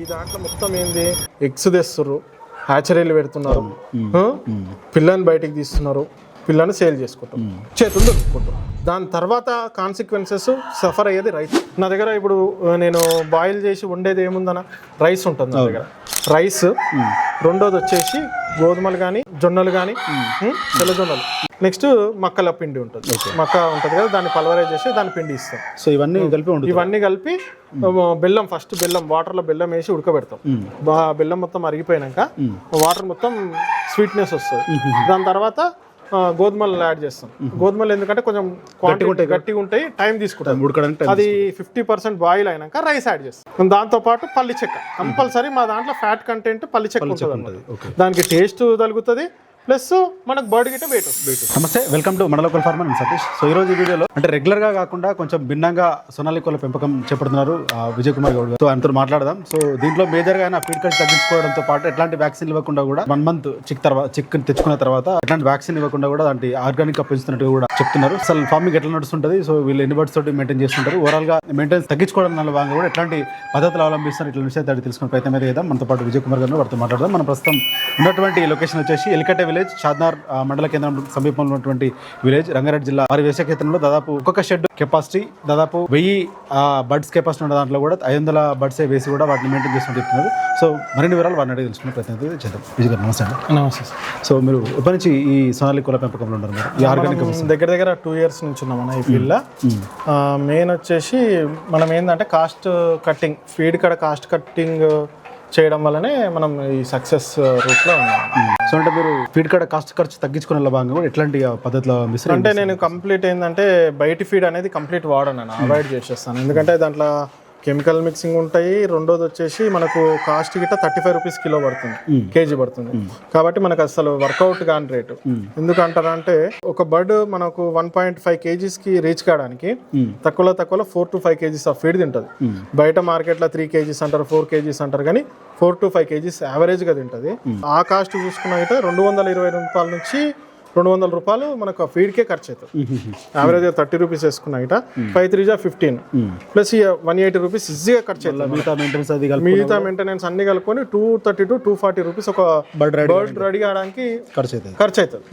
ఈ దాంట్లో మొత్తం ఏంది? ఎగ్స్ తెస్తుర్రు. హ్యాచరీలు పెడుతున్నారు? పిల్లని బయటికి తీస్తున్నారు. పిల్లని సేల్ చేసుకుంటారు. చేతులు దొరుకుకుంటారు. దాని తర్వాత కాన్సిక్వెన్సెస్ సఫర్ అయ్యేది రైస్ నా దగ్గర ఇప్పుడు నేను బాయిల్ చేసి వండేది ఏముందన్న? రైస్ ఉంటుంది నా దగ్గర. రైస్ రెండోది వచ్చేసి గోధుమలు కానీ జొన్నలు కానీ తెల్ల జొన్నలు. నెక్స్ట్ మక్కల పిండి ఉంటుంది. మక్క ఉంటుంది కదా దాన్ని పల్వరైజ్ చేసి దాన్ని పిండి ఇస్తాం. సో ఇవన్నీ కలిపి ఉండదు ఇవన్నీ కలిపి బెల్లం ఫస్ట్ బెల్లం వాటర్లో బెల్లం వేసి ఉడకబెడతాం. బెల్లం మొత్తం అరిగిపోయినాక వాటర్ మొత్తం స్వీట్నెస్ వస్తుంది. దాని తర్వాత గోధుమలు యాడ్ చేస్తాం. గోధుమలు ఎందుకంటే కొంచెం క్వాంటిటీ గట్టిగా ఉంటాయి టైం తీసుకుంటాం అది ఫిఫ్టీ పర్సెంట్ బాయిల్ అయినాక రైస్ యాడ్ చేస్తాం. దాంతో పాటు పల్లి చెక్క. కంపల్సరీ మా దాంట్లో ఫ్యాట్ కంటెంట్ పల్లి చెక్క ఉంటుంది. దానికి టేస్ట్ తగులుతుంది ప్లస్ మనకు బర్డ్ గిట్ట వెయిట్ నమస్తే వెల్కమ్ టు మండలోకల్ ఫార్మర్ నేను సతీష్. సో ఈ రోజు ఈ వీడియోలో అంటే రెగ్యులర్గా కాకుండా కొంచెం భిన్నంగా సొనాలి కోళ్ళ పెంపకం చేపడుతున్నారు ఆ, విజయ్ కుమార్ గౌడ్ గారు. సో ఆయనతో మాట్లాడదాం. సో దీంట్లో మేజర్గా ఫీడ్ కట్ తగ్గించుకోవడంతో పాటు ఎట్లాంటి వ్యాక్సిన్ ఇవ్వకుండా కూడా వన్ మంత్ చిక్ తర్వాత చిక్ తెచ్చుకున్న తర్వాత ఎట్లాంటి వ్యాక్సిన్ ఇవ్వకుండా కూడా దాంటి ఆర్గానిక్గా పెంచుతున్నట్టు కూడా చెప్తున్నారు. అసలు ఫార్మింగ్ ఎట్లా నడుస్తుంటది? సో వీళ్ళు ఎన్ని బర్డ్స్ తోటి మెయింటైన్ చేస్తుంటారు? ఓవరాల్గా మెయింటెన్స్ తగ్గించుకోవడం వల్ల భాగంగా కూడా ఎట్లాంటి పద్ధతులు అవలంబిస్తున్నారు? ఇట్లా విషయాలు తెలుసుకునే ప్రయత్నం అయితే చేద్దాం. మనతో పాటు విజయ్ కుమార్ గారు వారితో మాట్లాడదాం. మనం ప్రస్తుతం ఉన్నటువంటి లొకేషన్ వచ్చేసి ఎలికటే విలేజ్ ఆ, మండల కేంద్రం సమీపంలో ఉన్నటువంటి విలేజ్ రంగారెడ్డి జిల్లా. వారి వ్యవసాయ క్షేత్రంలో దాదాపు ఒక్కొక్క షెడ్ కెపాసిటీ దాదాపు వెయ్యి బర్డ్స్ కెపాసిటీ ఉన్న దాంట్లో కూడా ఐదు వందల బర్డ్స్ వేసి కూడా వాటిని మెయింటైన్ చేస్తున్నట్టు చెప్తున్నారు. సో మరిన్ని వివరాలు వారిని అడిగి తెలుసుకునే ప్రయత్నం చేద్దాం. విజయ్ గారు నమస్తే అండి. నమస్తే సో మీరు ఎప్పటి నుంచి ఈ సోనాలి కుల పెంపకంలో ఉన్నారు మీరు? ఈ ఆర్గానిక్ మనం దగ్గర దగ్గర టూ ఇయర్స్ నుంచి ఉన్నాం ఈ ఫీల్డ్ మెయిన్ వచ్చేసి మనం ఏంటంటే కాస్ట్ కట్టింగ్ ఫీడ్ కడ కాస్ట్ కట్టింగ్ చేయడం వల్లనే మనం ఈ సక్సెస్ రూట్లో ఉన్నాం. సో అంటే మీరు ఫీడ్ కాడ కాస్ట్ ఖర్చు తగ్గించుకునే భాగంగా కూడా ఎట్లాంటి పద్ధతిలో అంటే నేను కంప్లీట్ ఏంటంటే బయట ఫీడ్ అనేది కంప్లీట్ వాడను అవాయిడ్ చేసేస్తాను. ఎందుకంటే దాంట్లో కెమికల్ మిక్సింగ్ ఉంటాయి. రెండోది వచ్చేసి మనకు కాస్ట్ గిట్ట థర్టీ ఫైవ్ రూపీస్ కిలో పడుతుంది. కేజీ పడుతుంది. కాబట్టి మనకు అసలు వర్కౌట్ కాని రేటు. ఎందుకంటారంటే ఒక బర్డ్ మనకు వన్ పాయింట్ ఫైవ్ కేజీస్కి రీచ్ కావడానికి తక్కువలో తక్కువలో four to five KGs of feed తింటది. బయట మార్కెట్లో త్రీ కేజీస్ అంటారు ఫోర్ కేజీస్ అంటారు కానీ ఫోర్ టు ఫైవ్ కేజీస్ యావరేజ్గా తింటది ఆ కాస్ట్ చూసుకున్నట్టయితే రెండు వందల ఇరవై రూపాయల నుంచి రెండు వందల రూపాయలు మనకు ఆ ఫీడ్కే ఖర్చు అవుతుంది యావరేజ్ థర్టీ రూపీస్ వేసుకున్నా ఇట. ఫైవ్ త్రీ జా fifteen plus one eighty rupees ఈజీగా ఖర్చు అవుతుంది మిగతా మెయింటెనెన్స్ అది మిగతా మెయింటెనెన్స్ అన్ని కలుపుకొని two thirty to two forty rupees ఒక బర్డ్ రెడీ కావడానికి ఖర్చు అవుతుంది ఖర్చు అవుతుంది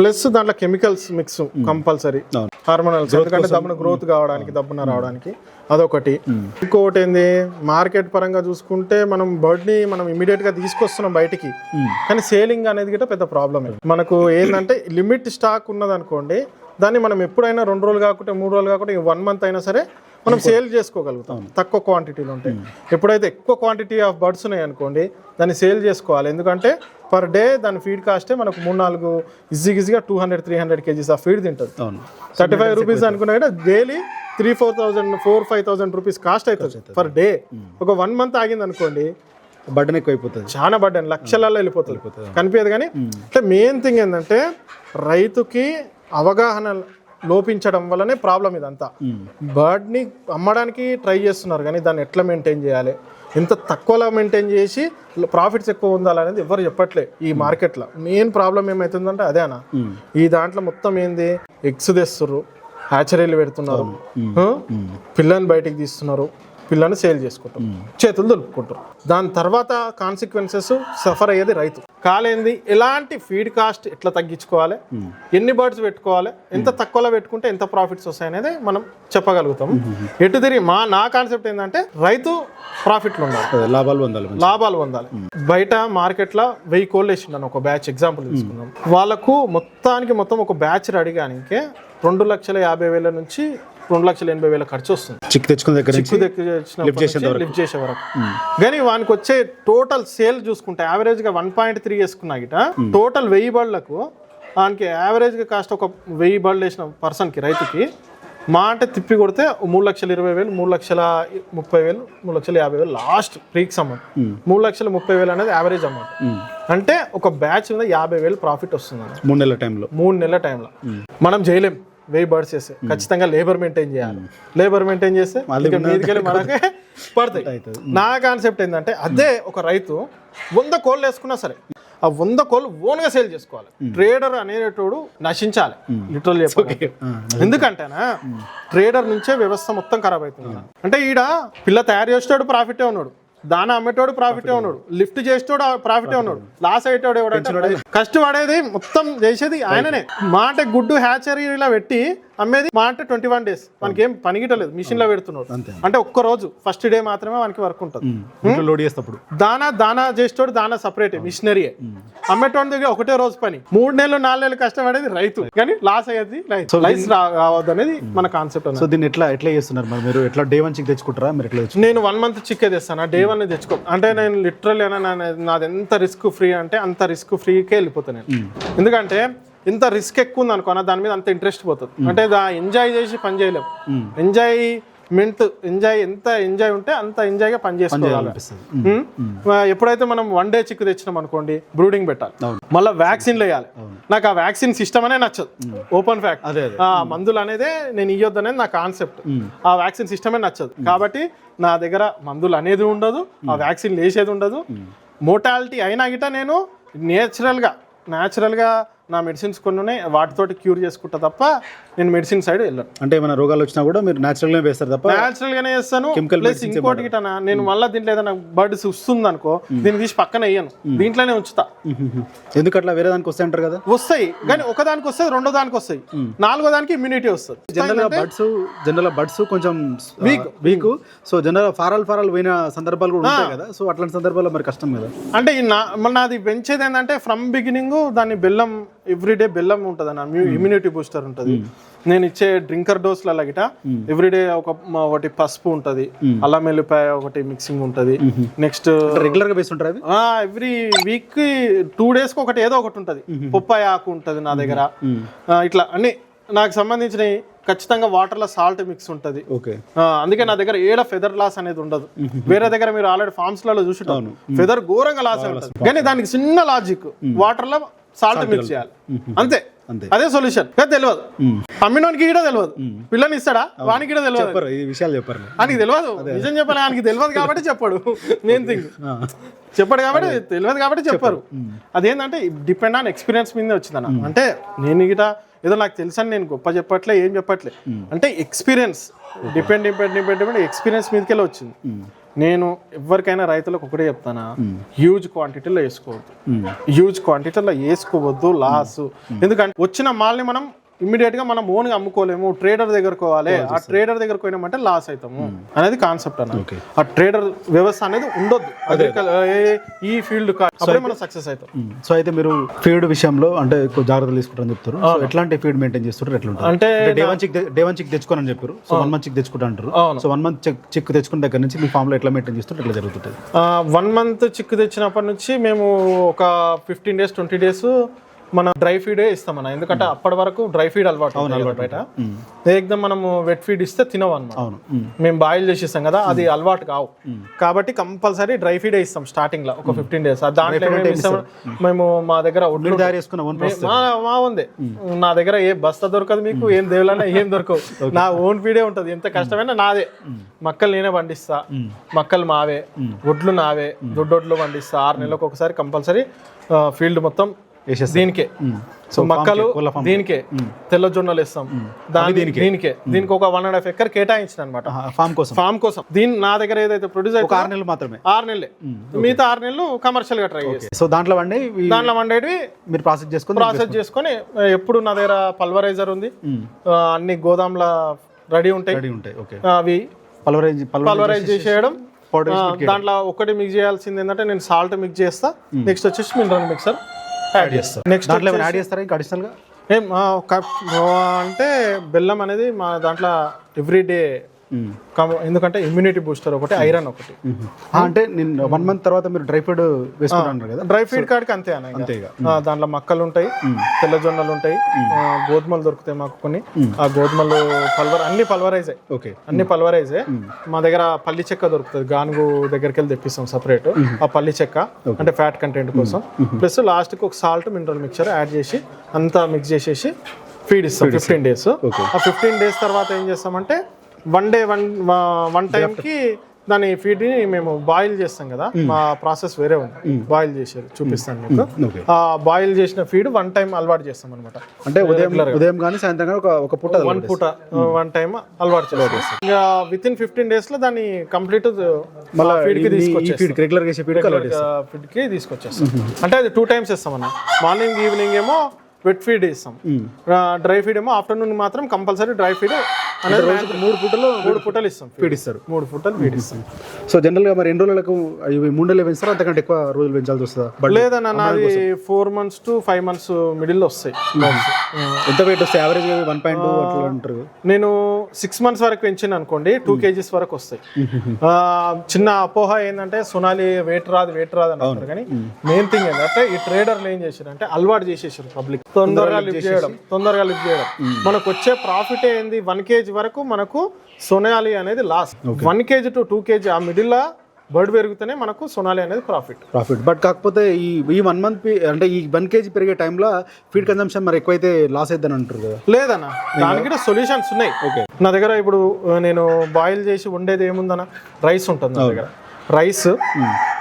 ప్లస్ దాంట్లో కెమికల్స్ మిక్స్ కంపల్సరీ. హార్మోనల్స్ ఎందుకంటే దమ్మున గ్రోత్ కావడానికి దమ్మున రావడానికి అదొకటి. ఇంకొకటి ఏంది? మార్కెట్ పరంగా చూసుకుంటే మనం బర్డ్ని మనం ఇమీడియట్గా తీసుకొస్తున్నాం బయటికి. కానీ సేలింగ్ అనేది కూడా పెద్ద ప్రాబ్లమ్ మనకు ఏంటంటే లిమిట్ స్టాక్ ఉన్నది అనుకోండి దాన్ని మనం ఎప్పుడైనా రెండు రోజులు కాకుంటే మూడు రోజులు కాకుంటే వన్ మంత్ అయినా సరే మనం సేల్ చేసుకోగలుగుతాం. తక్కువ క్వాంటిటీలో ఉంటాయి ఎప్పుడైతే ఎక్కువ క్వాంటిటీ ఆఫ్ బర్డ్స్ ఉన్నాయి అనుకోండి దాన్ని సేల్ చేసుకోవాలి. ఎందుకంటే పర్ డే దాని ఫీడ్ కాస్టే మనకు మూడు నాలుగు ఈజీ ఈజీగా two hundred three hundred KGs of feed తింటుంది. థర్టీ ఫైవ్ రూపీస్ అనుకున్నా కూడా daily three four thousand four five thousand rupees cost అవుతుంది పర్ డే ఒక వన్ మంత్ ఆగింది అనుకోండి బర్డన్ ఎక్కువ అయిపోతుంది. చాలా బడ్డాను లక్షలలో వెళ్ళిపోతుంది. కనిపించదు కానీ అంటే మెయిన్ థింగ్ ఏంటంటే రైతుకి అవగాహన లోపించడం వల్లనే ప్రాబ్లం ఇదంతా. బర్డ్ని అమ్మడానికి ట్రై చేస్తున్నారు కానీ దాన్ని ఎట్లా మెయింటైన్ చేయాలి? ఎంత తక్కువలో మెయింటైన్ చేసి ప్రాఫిట్స్ ఎక్కువ ఉండాలనేది ఎవరు చెప్పట్లే ఈ మార్కెట్లో. మెయిన్ ప్రాబ్లం ఏమవుతుందంటే అదే అన్న. ఈ దాంట్లో మొత్తం ఏంది? ఎగ్స్ తెస్తుర్రు హ్యాచరీలు పెడుతున్నారు? పిల్లని బయటికి తీస్తున్నారు పిల్లని సేల్ చేసుకుంటారు చేతులు దులుపుకుంటారు. దాని తర్వాత కాన్సిక్వెన్సెస్ సఫర్ అయ్యేది రైతు. కాలేంది? ఎలాంటి ఫీడ్ కాస్ట్ ఎట్లా తగ్గించుకోవాలి? ఎన్ని బర్డ్స్ పెట్టుకోవాలి? ఎంత తక్కువలో పెట్టుకుంటే ఎంత ప్రాఫిట్స్ వస్తాయనేది మనం చెప్పగలుగుతాం ఎటు తిరిగి మా నా కాన్సెప్ట్ ఏంటంటే రైతు ప్రాఫిట్లు ఉండాలి. లాభాలు పొందాలి. లాభాలు పొందాలి బయట మార్కెట్లో వెయ్యి కోళ్ళు వేసిండను ఒక బ్యాచ్ ఎగ్జాంపుల్ తీసుకుందాం. వాళ్ళకు మొత్తానికి మొత్తం ఒక బ్యాచ్ అడిగానికే రెండు లక్షల యాభై వేల నుంచి రెండు లక్షల ఎనభై వేల ఖర్చు వస్తుంది చిక్ తెచ్చుకున్న దగ్గర చిక్కు దగ్గర చేసినప్పటి నుంచి లిఫ్ట్ చేసే వరకు. కానీ వానికి వచ్చే టోటల్ సేల్ చూసుకుంటే యావరేజ్గా వన్ పాయింట్ త్రీ వేసుకున్నా గిట టోటల్ వెయ్యి బళ్ళకు వానికి యావరేజ్గా కాస్ట్ ఒక వెయ్యి బళ్ళు వేసిన పర్సన్కి రైతుకి మా అంటే తిప్పి కొడితే మూడు లక్షల ఇరవై వేలు మూడు లక్షల ముప్పై వేలు మూడు లక్షల యాభై వేలు లాస్ట్ ప్రీక్స్ అమౌంట్ మూడు లక్షల ముప్పై వేలు అనేది యావరేజ్ అమౌంట్ అంటే ఒక బ్యాచ్ మీద యాభై వేలు ప్రాఫిట్ వస్తుంది. మూడు నెలల టైంలో మూడు నెలల టైంలో మనం చేయలేం. వెయ్యి బర్డ్స్ చేస్తే. ఖచ్చితంగా లేబర్ మెయింటైన్ చేయాలి. లేబర్ మెయింటైన్ చేస్తే ఇక మీదికెళ్ళి మనకే పడతాయి. నా కాన్సెప్ట్ ఏంటంటే అదే ఒక రైతు వంద కోళ్ళు వేసుకున్నా సరే ఆ వంద కోళ్ళు ఓన్గా సేల్ చేసుకోవాలి. ట్రేడర్ అనేటోడు నశించాలి. లిటరల్ చెప్పాలి ఎందుకంటేనా ట్రేడర్ నుంచే వ్యవస్థ మొత్తం ఖరాబ్ అవుతుంది. అంటే ఈడ పిల్ల తయారు చేసేటాడు ప్రాఫిటే ఉన్నాడు. దానా అమ్మేటోడు ప్రాఫిటే ఉన్నాడు. లిఫ్ట్ చేసేటోడు ప్రాఫిటే ఉన్నాడు. లాస్ అయ్యేటోడు ఎవడంటే కష్టపడేది మొత్తం చేసేది ఆయననే. మా అంటే గుడ్డు హ్యాచరీలా పెట్టి అమ్మేది మా అంటే ట్వంటీ వన్ డేస్ మనకి ఏం పనిగిటలేదు. మిషన్లో పెడుతున్నాడు అంతే. అంటే ఒక్క రోజు ఫస్ట్ డే మాత్రమే మనకి వర్క్ ఉంటుంది. లోడ్ చేసేటప్పుడు. దానా దానా చేసేటోడు దానా సపరేట్ మిషనరీ అమ్మేటోడి దగ్గర ఒకటే రోజు పని. మూడు నెలలు నాలుగు నెలలు కష్టపడేది రైతు. కానీ లాస్ అయ్యేది రైతు. లైస్ రావద్దు అనేది మన కాన్సెప్ట్ సో దీన్ని ఎట్లా ఎట్లా చేస్తున్నారు మరి మీరు? ఎట్లా డే వన్ చిక్ తెచ్చుకుంటారా? మీరు ఎట్లా నేను వన్ మంత్ చిక్కే తెస్తాను. డే వన్ తెచ్చుకో. అంటే నేను లిటరల్ నాది ఎంత రిస్క్ ఫ్రీ అంటే అంత రిస్క్ ఫ్రీకే వెళ్ళిపోతాను ఎందుకంటే ఇంత రిస్క్ ఎక్కువ ఉంది అనుకో దాని మీద అంత ఇంట్రెస్ట్ పోతుంది. అంటే ఎంజాయ్ చేసి పని చేయలేం. ఎంజాయ్ మెంట్ ఎంజాయ్ ఎంత ఎంజాయ్ ఉంటే అంత ఎంజాయ్గా పని చేసుకోవాలి. ఎప్పుడైతే మనం వన్ డే చిక్కు తెచ్చినాం అనుకోండి బ్రూడింగ్ పెట్టాలి. మళ్ళీ వ్యాక్సిన్లు వేయాలి. నాకు ఆ వ్యాక్సిన్ సిస్టమ్ అనే నచ్చదు. ఓపెన్ ఫ్యాక్ట్ ఆ మందులు అనేదే నేను ఇయ్యొద్దు అనేది నా కాన్సెప్ట్ ఆ వ్యాక్సిన్ సిస్టమే నచ్చదు. కాబట్టి నా దగ్గర మందులు అనేది ఉండదు ఆ వ్యాక్సిన్ వేసేది ఉండదు. మోటాలిటీ అయినా గిట నేను నేచురల్గా న్యాచురల్గా నా మెడిసిన్స్ కొన్ని ఉన్నాయి వాటితోటి క్యూర్ చేసుకుంటా తప్ప నేను మెడిసిన్ సైడ్ వెళ్ళను. అంటే ఏమైనా రోగాలు వచ్చినా కూడా మీరు న్యాచురల్గా వేస్తారు తప్ప న్యాచురల్ గానే చేస్తాను ప్లస్ ఇంకోటి గిట నేను మళ్ళీ దీంట్లో ఏదైనా బర్డ్స్ వస్తుంది అనుకో దీన్ని తీసి పక్కన వేయను. దీంట్లోనే ఉంచుతా. ఎందుకు అట్లా వేరే దానికి వస్తాయి అంటారు కదా? వస్తాయి కానీ ఒక దానికి వస్తాయి రెండో దానికి వస్తాయి. నాలుగో దానికి ఇమ్యూనిటీ వస్తుంది. జనరల్గా బర్డ్స్ జనరల్గా బర్డ్స్ కొంచెం వీక్ వీక్ సో జనరల్ ఫారాల్ ఫారాల్ పోయిన సందర్భాలు కూడా ఉంటాయి కదా? సో అట్లాంటి సందర్భాల్లో మరి కష్టం కదా? అంటే నాది పెంచేది ఏంటంటే ఫ్రమ్ బిగినింగ్ దాన్ని బెల్లం ఎవ్రీడే బెల్లం ఉంటుంది అన్న. ఇమ్యూనిటీ బూస్టర్ ఉంటుంది. నేను ఇచ్చే డ్రింకర్ డోస్ల గిట ఎవ్రీడే ఒక ఒకటి పసుపు ఉంటుంది. అల్లం వెల్లిపాయ ఒకటి మిక్సింగ్ ఉంటుంది. నెక్స్ట్ రెగ్యులర్గా వేస్తుంటారు అవి? ఎవ్రీ వీక్ టూ డేస్కి ఒకటి ఏదో ఒకటి ఉంటుంది. పొప్పాయి ఆకు ఉంటుంది నా దగ్గర. ఇట్లా అన్ని నాకు సంబంధించినవి ఖచ్చితంగా వాటర్లో సాల్ట్ మిక్స్ ఉంటుంది. అందుకే నా దగ్గర ఏడ ఫెదర్ లాస్ అనేది ఉండదు. వేరే దగ్గర మీరు ఆల్రెడీ ఫార్మ్స్లలో చూసుంటారు ఫెదర్ ఘోరంగా లాస్ ఉంటుంది. కానీ దానికి చిన్న లాజిక్ వాటర్లో సాల్ట్ మిక్స్ చేయాలి. అంతే. అదే సొల్యూషన్. తెలియదు. అమ్మినోనికి కూడా తెలియదు. పిల్లని ఇస్తాడా? వానికి కూడా తెలియదు. ఈ విషయాలు చెప్పరు. ఆయనకి తెలియదు. నిజం చెప్పాలి. ఆయనకి తెలియదు కాబట్టి చెప్పాడు. మెయిన్ థింగ్ చెప్పాడు కాబట్టి తెలియదు కాబట్టి చెప్పారు. అదేంటంటే డిపెండ్ ఆన్ ఎక్స్పీరియన్స్ మీద వచ్చిందన్న. అంటే నేను గిట ఏదో నాకు తెలుసని నేను గొప్ప చెప్పట్లే ఏం చెప్పట్లే. అంటే experience depend depend depend depend experience మీదకెళ్ళి వచ్చింది. నేను ఎవరికైనా రైతులకు ఒకటే చెప్తానా హ్యూజ్ క్వాంటిటీలో వేసుకోవద్దు. హ్యూజ్ క్వాంటిటీలో వేసుకోవద్దు లాస్ ఎందుకంటే వచ్చిన మాల్ని మనం ఇమ్మీడియట్గా మనం ఓన్గా అమ్ముకోలేము ట్రేడర్ దగ్గరకు పోవాలి. ఆ ట్రేడర్ దగ్గరకు పోయినామంటే లాస్ అవుతాము అనేది కాన్సెప్ట్ అన్న. ఆ ట్రేడర్ వ్యవస్థ అనేది ఉండొద్దు. ఈ ఫీల్డ్ అప్పుడే మనం సక్సెస్ అవుతాం. సో అయితే మీరు ఫీడ్ విషయంలో అంటే జాగ్రత్తలు తీసుకుంటారని చెప్తారు. ఎట్లాంటి ఫీడ్ మెయింటైన్ చేస్తారు ఎట్లా ఉంటారు. అంటే day one chick day one chick తెచ్చుకోనని చెప్పారు. సో వన్ మంత్ చిక్ తెచ్చుకుంటా అంటారు. So one month chick chick తెచ్చుకున్న దగ్గర నుంచి మీ ఫామ్లో ఎట్లా మెయింటైన్ చేస్తారు ఎట్లా జరుగుతుంది వన్ మంత్ చిక్కు తెచ్చినప్పటి నుంచి మేము ఒక ఫిఫ్టీన్ డేస్ ట్వంటీ డేస్ మన డ్రై ఫీడే ఇస్తామన్న ఎందుకంటే అప్పటి వరకు డ్రై ఫీడ్ అలవాటు బయట. ఏకదం మనము వెట్ ఫీడ్ ఇస్తే తినవు అన్నమాట అవును. మ్మ్. బాయిల్ చేసి ఇస్తాం కదా అది అలవాటు కావు. కాబట్టి కంపల్సరీ డ్రై ఫీడే ఇస్తాం స్టార్టింగ్లో ఒక ఫిఫ్టీన్ డేస్ దాంట్లో ఇస్తాం మేము. మా దగ్గర ఒడ్లు మే- ఉంది. నా దగ్గర ఏ బస్తా దొరకదు మీకు ఏం దేవులన్నా ఏం దొరకవు. నా ఓన్ ఫీడే ఉంటది. ఎంత కష్టమైనా నాదే. మక్కలు నేనే పండిస్తా. మక్కలు మావే. ఒడ్లు నావే. దొడ్డొడ్లు పండిస్తా. ఆరు నెలలకు ఒకసారి కంపల్సరీ ఫీల్డ్ మొత్తం. దీనికే. సో మక్కలు దీనికే. తెల్ల జొన్నలు ఇస్తాం దాని దీనికే. దీనికి. ఒక వన్ అండ్ హాఫ్ ఎకర్ కేటాయించిన అనమాట ఫామ్ కోసం. ఫామ్ కోసం. దీని నా దగ్గర ఏదైతే ప్రొడ్యూస్ అయితే ఆరు నెలలు మాత్రమే. ఆరు నెలలే. మిగతా ఆరు నెలలు కమర్షియల్గా ట్రై చేస్తాం. సో దాంట్లో వండి దాంట్లో వండేటివి మీరు ప్రాసెస్ చేసుకుని ప్రాసెస్ చేసుకొని ఎప్పుడు నా దగ్గర పల్వరైజర్ ఉంది. అన్ని గోదాంల రెడీ ఉంటాయి. రెడీ ఉంటాయి. ఓకే. అవి పల్వరైజ్ పల్వరైజ్ చేసేయడం. దాంట్లో ఒకటి మిక్స్ చేయాల్సింది ఏంటంటే నేను సాల్ట్ మిక్స్ చేస్తా. నెక్స్ట్ వచ్చేసి మినరల్ మిక్సర్ యాడ్ చేస్తా నెక్స్ట్ దాంట్లో యాడ్ చేస్తారా ఇంకా అడిషనల్గా? ఏం అంటే బెల్లం అనేది మా దాంట్లో ఎవ్రీడే ఎందుకంటే ఇమ్యూనిటీ బూస్టర్ ఒకటి ఐరన్ ఒకటి. ఆ, అంటే నేను వన్ మంత్ తర్వాత మీరు డ్రై ఫ్రూట్ వేసుకుంటారు కదా? డ్రై ఫీడ్ కాడికి అంతే అన్న. అంతే ఆ, దాంట్లో మక్కలు ఉంటాయి తెల్ల జొన్నలు ఉంటాయి గోధుమలు దొరుకుతాయి మాకు కొన్ని. ఆ గోధుమలు పల్వర్ అన్ని పల్వరైజే. ఓకే అన్ని పల్వరైజే. మా దగ్గర పల్లి చెక్క దొరుకుతుంది గానుగు దగ్గరికి వెళ్ళి తెప్పిస్తాం సపరేట్ ఆ పల్లి చెక్క అంటే ఫ్యాట్ కంటెంట్ కోసం. ప్లస్ లాస్ట్కి ఒక సాల్ట్ మినరల్ మిక్చర్ యాడ్ చేసి అంతా మిక్స్ చేసేసి ఫీడ్ ఇస్తాం ఫిఫ్టీన్ డేస్. ఆ ఫిఫ్టీన్ డేస్ తర్వాత ఏం చేస్తామంటే one day one one time కి దాని ఫీడ్ని మేము బాయిల్ చేస్తాం కదా. మా ప్రాసెస్ వేరే ఉంది. బాయిల్ చేసేది చూపిస్తాను మీకు. ఓకే ఆ బాయిల్ చేసిన ఫీడ్ వన్ టైం అలవాటు చేస్తాం అనమాట అంటే ఉదయం ఉదయం కానీ సాయంత్రం కానీ ఒక ఒక పూట వన్ పూట వన్ టైం అలవాటు చేస్తాం. ఇంకా విత్ ఇన్ ఫిఫ్టీన్ డేస్లో దాన్ని కంప్లీట్ మళ్ళీ ఫీడ్కి ఈ తీసుకొచ్చేస్తాం. ఫీడ్ రెగ్యులర్గా చేసే ఫీడ్ ఫీడ్కి తీసుకొచ్చేస్తాం. అంటే అది టూ టైమ్స్ ఇస్తాం అన్న. మార్నింగ్ ఈవినింగ్ ఏమో వెట్ ఫీడ్ ఇస్తాం డ్రై ఫీడ్ ఏమో ఆఫ్టర్నూన్ మాత్రం కంపల్సరీ డ్రై ఫీడ్ అనేది మూడు పూటలు మూడు పూటలు ఇస్తాం ఫీడ్ ఇస్తారు. మూడు పూటలు ఫీడ్ ఇస్తాం. సో జనరల్గా మరి ఎన్ని రోజులకు ఇవి మూడు నెలలు పెంచుతారా? అంతకంటే ఎక్కువ రోజులు పెంచాల్సి వస్తుందా? లేదన్న నాది four months to five months middle వస్తాయి. ఎంత వెయిట్ వస్తే యావరేజ్ వన్ పాయింట్ టూ అట్లా ఉంటారు నేను సిక్స్ మంత్స్ వరకు పెంచిన అనుకోండి టూ కేజీస్ వరకు వస్తాయి. ఆ, చిన్న అపోహ ఏంటంటే సొనాలి వెయిట్ రాదు వెయిట్ రాదు అని అంటారు కానీ మెయిన్ థింగ్ ఏంటంటే ఈ ట్రేడర్లు ఏం చేశారు అంటే అలవాటు చేసేసారు పబ్లిక్ తొందరగా లిఫ్ట్ చేయడం తొందరగా లిఫ్ట్ చేయడం. మనకు వచ్చే ప్రాఫిట్ ఏంది? వన్ కేజీ వరకు మనకు సొనాలి అనేది loss one KG to two KG ఆ మిడిల్ బర్డ్ పెరిగితేనే మనకు సొనాలి అనేది ప్రాఫిట్. ప్రాఫిట్. బట్ కాకపోతే ఈ ఈ వన్ మంత్ అంటే ఈ వన్ కేజీ పెరిగే టైంలో ఫీడ్ కన్సంప్షన్ మరి ఎక్కువైతే లాస్ అవుతుందని అంటారు కదా. లేదన్న దానికి కూడా సొల్యూషన్స్ ఉన్నాయి. ఓకే నా దగ్గర ఇప్పుడు నేను బాయిల్ చేసి వండేది ఏముందన్న? రైస్ ఉంటుంది నా దగ్గర. రైస్.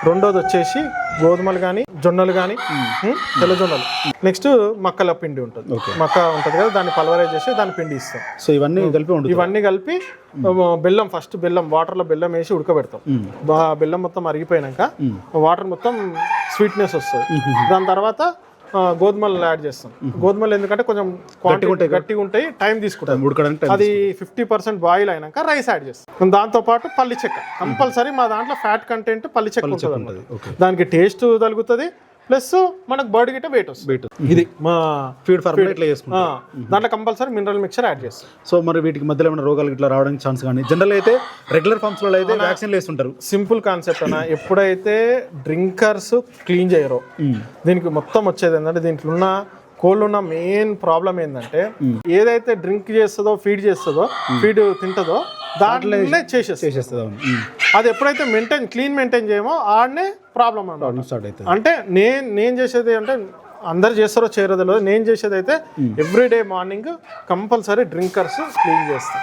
రెండోది వచ్చేసి గోధుమలు కానీ జొన్నలు కానీ తెల్ల జొన్నలు. నెక్స్ట్ మక్కల పిండి ఉంటుంది. మక్క ఉంటుంది కదా దాన్ని పల్వరైజ్ చేసి దాని పిండి ఇస్తాం. సో ఇవన్నీ కలిపి ఇవన్నీ కలిపి బెల్లం ఫస్ట్ బెల్లం వాటర్లో బెల్లం వేసి ఉడకబెడతాం. బెల్లం మొత్తం అరిగిపోయినాక వాటర్ మొత్తం స్వీట్నెస్ వస్తుంది. దాని తర్వాత గోధుమలు యాడ్ చేస్తాం. గోధుమలు ఎందుకంటే కొంచెం క్వాంటిటీ గట్టిగా ఉంటాయి టైం తీసుకుంటాం. ఉడకడానికి అది ఫిఫ్టీ పర్సెంట్ బాయిల్ అయినాక రైస్ యాడ్ చేస్తాం. దాంతో పాటు పల్లి చెక్క. కంపల్సరీ మా దాంట్లో ఫ్యాట్ కంటెంట్ పల్లి చెక్క ఉంటుంది. దానికి టేస్ట్ తగులుతుంది ప్లస్ మనకు బర్డ్ గిట్ట వెయిట్ వస్తుంది. వెయిట్ ఇది మా ఫీడ్ ఫార్మ్ ఇట్లా చేసుకుంటాం. దాంట్లో కంపల్సరీ మినరల్ మిక్చర్ యాడ్ చేస్తాం. సో మరి వీటికి మధ్యలో ఏమైనా రోగాలు ఇట్లా రావడానికి ఛాన్స్ కానీ జనరల్ అయితే రెగ్యులర్ ఫార్మ్స్లో అయితే వ్యాక్సిన్లు వేస్తుంటారు. సింపుల్ కాన్సెప్ట్ అన్న. ఎప్పుడైతే డ్రింకర్స్ క్లీన్ చేయరో దీనికి మొత్తం వచ్చేది ఏంటంటే దీంట్లో ఉన్న కోళ్ళు ఉన్న మెయిన్ ప్రాబ్లం ఏంటంటే ఏదైతే డ్రింక్ చేస్తుందో ఫీడ్ చేస్తుందో ఫీడ్ తింటుందో దాంట్లోనే చేసేస్తుంది అది ఎప్పుడైతే మెయింటైన్ క్లీన్ మెయింటైన్ చేయమో ఆడనే ప్రాబ్లం అన్నమాట. స్టార్ట్ అవుతుంది. అంటే నేను నేను చేసేది అంటే అందరు చేస్తారో చేయరో తెలియదు. నేను చేసేది అయితే everyday morning compulsory drinkers clean చేస్తాం.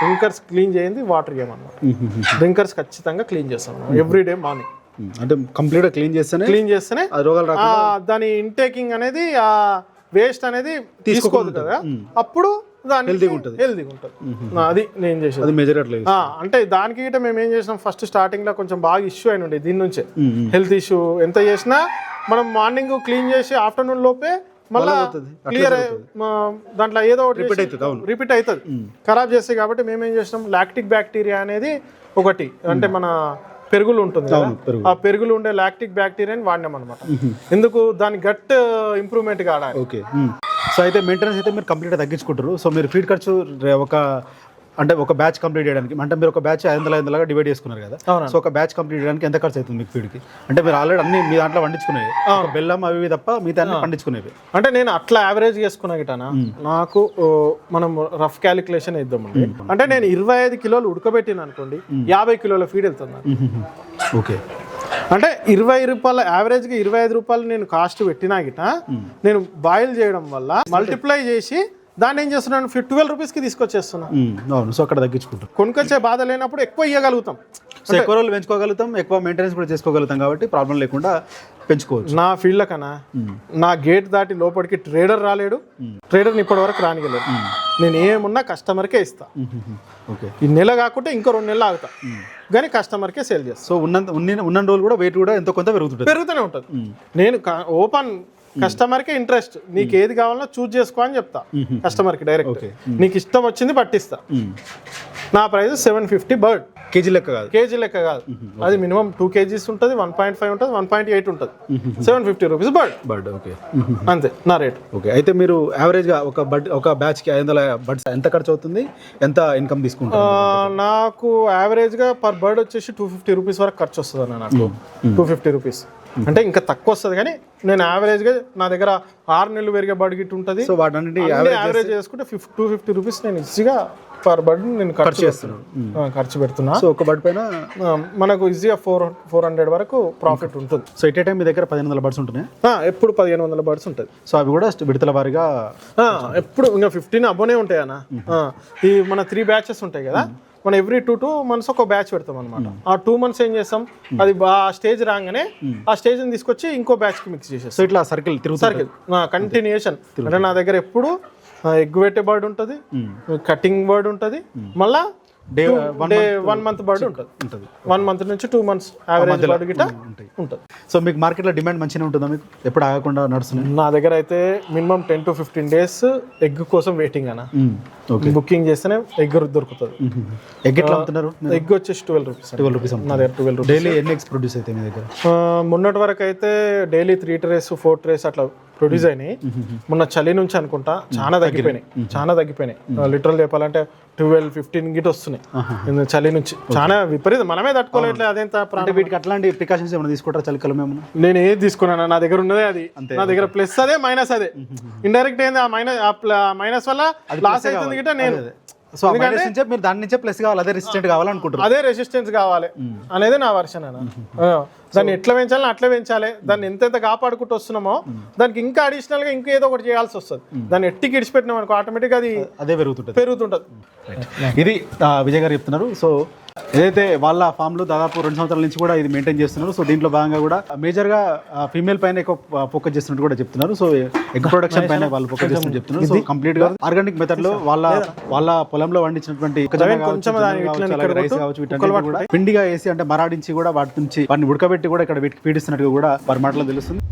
డ్రింకర్స్ క్లీన్ చేయండి వాటర్ చేయమన్నమాట. డ్రింకర్స్ ఖచ్చితంగా క్లీన్ చేస్తాం ఎవ్రీడే మార్నింగ్ అంటే కంప్లీట్గా క్లీన్ చేస్తేనే క్లీన్ చేస్తేనే రోగాలు దాని ఇంటేకింగ్ అనేది ఆ వేస్ట్ అనేది తీసుకోదు కదా. అప్పుడు Healthy-గా ఉంటది. ఉంటుంది. అది నేను చేసేది. అది మెజర్ అంటే దానికి గిట్ట మేము ఏం చేసినాం ఫస్ట్ స్టార్టింగ్లో కొంచెం బాగా ఇష్యూ అయిన ఉండే దీని నుంచే. హెల్త్ ఇష్యూ ఎంత చేసినా మనం మార్నింగ్ క్లీన్ చేసి ఆఫ్టర్నూన్ లోపే మళ్ళా క్లియర్ దాంట్లో ఏదో ఒకటి రిపీట్ అవుతుంది రిపీట్ అవుతుంది. ఖరాబ్ చేస్తాయి కాబట్టి మేము ఏం చేసినాం లాక్టిక్ బ్యాక్టీరియా అనేది ఒకటి అంటే మన పెరుగులు ఉంటుంది. ఆ పెరుగులు ఉండే లాక్టిక్ బ్యాక్టీరియాని వాడినాం అనమాట ఎందుకు? దాని గట్ ఇంప్రూవ్మెంట్ కావడానికి ఓకే సో అయితే మెయింటెనెన్స్ అయితే మీరు కంప్లీట్గా తగ్గించుకుంటారు సో మీరు ఫీడ్ ఖర్చు ఒక అంటే ఒక బ్యాచ్ కంప్లీట్ చేయడానికి అంటే మీరు ఒక బ్యాచ్ ఐదు వందల ఐదు వందలుగా డివైడ్ చేసుకున్నారు కదా. సో ఒక బ్యాచ్ కంప్లీట్ చేయడానికి ఎంత ఖర్చు అవుతుంది మీకు ఫీడ్కి అంటే మీరు ఆల్రెడీ అన్ని మీ దాంట్లో పండించుకునేవి. బెల్లం అవి తప్ప మిగతా అన్ని పండించుకునేవి. అంటే నేను అట్లా యావరేజ్ చేసుకున్నా గిటానా? నాకు మనం రఫ్ క్యాలిక్యులేషన్ ఇద్దామండి అంటే నేను ఇరవై ఐదు కిలోలు ఉడకబెట్టిన అనుకోండి యాభై కిలోల ఫీడ్ వెళ్తుంది. ఓకే. అంటే ఇరవై రూపాయల యావరేజ్గా ఇరవై ఐదు రూపాయలు నేను కాస్ట్ పెట్టినా గిట నేను బాయిల్ చేయడం వల్ల మల్టిప్లై చేసి దాన్ని ఏం చేస్తున్నాను ట్వెల్వ్ రూపీస్కి తీసుకొచ్చేస్తున్నా. అవును సో అక్కడ తగ్గించుకుంటాం. కొనుకొచ్చే బాధ లేనప్పుడు ఎక్కువ ఇవ్వగలుగుతాం సో ఎక్కువ రోజులు పెంచుకోగలుగుతాం ఎక్కువ మెయింటెనెన్స్ కూడా చేసుకోగలుగుతాం కాబట్టి ప్రాబ్లం లేకుండా పెంచుకోవచ్చు. నా ఫీల్డ్ కన్నా నా గేట్ దాటి లోపలికి ట్రేడర్ రాలేడు. ట్రేడర్ని ఇప్పటి వరకు రానిగలేడు నేను ఏమున్నా కస్టమర్కే ఇస్తా. ఓకే. ఈ నెల కాకుంటే ఇంకో రెండు నెలలు ఆగుతా. కానీ కస్టమర్కే సేల్ చేస్తా. సో ఉన్నంత ఉన్న ఉన్న రోజులు కూడా వెయిట్ కూడా ఎంతో కొంత పెరుగుతుంటుంది. పెరుగుతూనే ఉంటుంది. నేను ఓపెన్ కస్టమర్కే ఇంట్రెస్ట్ నీకు ఏది కావాలో చూజ్ చేసుకో అని చెప్తా. కస్టమర్కి డైరెక్ట్ నీకు ఇష్టం వచ్చింది పట్టిస్తా. నా price seven fifty bird KG లెక్క కాదు. కేజీ లెక్క కాదు. అది మినిమం టూ కేజీస్ ఉంటుంది వన్ పాయింట్ ఫైవ్ ఉంటుంది వన్ పాయింట్ ఎయిట్ ఉంటుంది. Seven fifty rupees bird bird okay. అంతే నా రేట్ ఓకే అయితే మీరు యావరేజ్గా ఒక బడ్ ఒక బ్యాచ్కి ఐదు వందల బడ్స్ ఎంత ఖర్చు అవుతుంది? ఎంత ఇన్కమ్ తీసుకుంటారు? నాకు యావరేజ్గా పర్ బర్డ్ వచ్చేసి టూ ఫిఫ్టీ రూపీస్ వరకు ఖర్చు వస్తుంది అన్న నాకు టూ ఫిఫ్టీ రూపీస్ అంటే ఇంకా తక్కువ వస్తుంది కానీ నేను యావరేజ్గా నా దగ్గర ఆరు నెలలు పెరిగే బర్డ్ గిట్ ఉంటుంది సో వాటన్నిటి యావరేజ్ చేసుకుంటే ఫిఫ్ టూ ఫిఫ్టీ రూపీస్ నేను ఈజీగా పర్ బర్డ్ నేను ఖర్చు చేస్తున్నాను. ఖర్చు పెడుతున్నా. సో ఒక బడ్ పైన మనకు ఈజీగా ఫోర్ ఫోర్ హండ్రెడ్ వరకు ప్రాఫిట్ ఉంటుంది. సో ఎట్ ఏ టైం మీ దగ్గర పదిహేను వందల బడ్స్ ఉంటున్నాయి? ఎప్పుడు పదిహేను వందల బర్డ్స్ ఉంటుంది సో అవి కూడా విడతల వారిగా ఎప్పుడు ఇంకా ఫిఫ్టీన్ అబ్బోనే ఉంటాయి అన్న. ఈ మన త్రీ బ్యాచెస్ ఉంటాయి కదా. మనం ఎవ్రీ టూ టూ మంత్స్ ఒక బ్యాచ్ పెడతాం అనమాట ఆ టూ మంత్స్ ఏం చేస్తాం? అది బా- ఆ స్టేజ్ రాగానే ఆ స్టేజ్ తీసుకొచ్చి ఇంకో బ్యాచ్కి మిక్స్ చేసేస్తాం. సో ఇట్లా సర్కిల్ సర్కిల్ కంటిన్యూషన్ అంటే నా దగ్గర ఎప్పుడు ఎగ్ పెట్టే బర్డ్ ఉంటుంది. కటింగ్ బర్డ్ ఉంటుంది. మళ్ళా డే వన్ మంత్ బర్డ్ ఉంటుంది. ఉంటుంది. వన్ మంత్ నుంచి టూ మంత్స్ యావరేజ్ బర్డ్ గిట్ట ఉంటుంది. సో మీకు మార్కెట్లో డిమాండ్ మంచిగా ఉంటుందా మీకు? ఎప్పుడు ఆగకుండా నడుస్తుంది? నా దగ్గర అయితే minimum ten to fifteen days egg కోసం వెయిటింగ్ అన్న. ఓకే. బుకింగ్ చేస్తేనే ఎగ్ దొరుకుతుంది. ఎగ్ ఎట్లా అమ్ముతున్నారు? ఎగ్ వచ్చేసి ట్వెల్వ్ రూపీస్ ట్వెల్వ్ రూపీస్ నా దగ్గర ట్వెల్వ్ రూపీస్ డైలీ ఎన్ని ఎగ్స్ ప్రొడ్యూస్ అయితే మీ దగ్గర? మొన్నటి వరకు అయితే daily three trays four trays అట్లా ప్రొడ్యూస్ అయినాయి. మొన్న చలి నుంచి అనుకుంటా చాలా తగ్గిపోయినాయి. చాలా తగ్గిపోయినాయి. లిటరల్ చెప్పాలంటే ట్వెల్వ్ ఫిఫ్టీన్ గిట్ వస్తున్నాయి. చలి నుంచి. చాలా విపరీతం. మనమే తట్టుకోలేట్లేదు అదేంత వీటికి అట్లాంటి ప్రికాషన్స్ ఏమైనా తీసుకుంటారా చలికాలం ఏమన్నా నేను ఏది తీసుకున్నాను నా దగ్గర ఉన్నదే అది. నా దగ్గర ప్లస్ అదే మైనస్ అదే. ఇండైరెక్ట్ ఏంది? ఆ మైనస్ ఆ మైనస్ వల్ల లాస్ అవుతుంది గిట్ట నేను సో మైనస్ నుంచే మీరు దాని నుంచే ప్లస్ కావాలి అదే రెసిస్టెంట్ కావాలనుకుంటారు అదే రెసిస్టెన్స్ కావాలి అనేది నా వర్షన్ అన్న. దాన్ని ఎట్లా పెంచాలని అట్లా పెంచాలి. దాన్ని ఎంతెంత కాపాడుకుంటూ వస్తున్నామో దానికి ఇంకా అడిషనల్గా ఇంకా ఏదో ఒకటి చేయాల్సి వస్తుంది. దాన్ని ఎట్టికి ఇడిచిపెట్టినాం అనుకో ఆటోమేటిక్ అది అదే పెరుగుతుంటుంది. పెరుగుతుంటది. ఇది విజయ్ గారు చెప్తున్నారు. సో ఏదైతే వాళ్ళ ఫామ్లో దాదాపు రెండు సంవత్సరాల నుంచి కూడా ఇది మెయింటైన్ చేస్తున్నారు సో దీంట్లో భాగంగా కూడా మేజర్గా ఫీమేల్ పైన ఎక్కువ ఫోకస్ చేస్తున్నట్టు కూడా చెప్తున్నారు. సో ఎగ్ ప్రొడక్షన్ పైన వాళ్ళు ఫోకస్ చేస్తున్నట్టు చెప్తున్నారు. సో కంప్లీట్గా ఆర్గానిక్ మెథడ్లో వాళ్ళ వాళ్ళ పొలంలో పండించినటువంటి రైస్ కావచ్చు పిండిగా వేసి అంటే మరాడించి కూడా వాటి నుంచి వాటిని ఉడకబెట్టి కూడా ఇక్కడ వీటికి పీడిస్తున్నట్టు కూడా వారి మాటలో తెలుస్తుంది.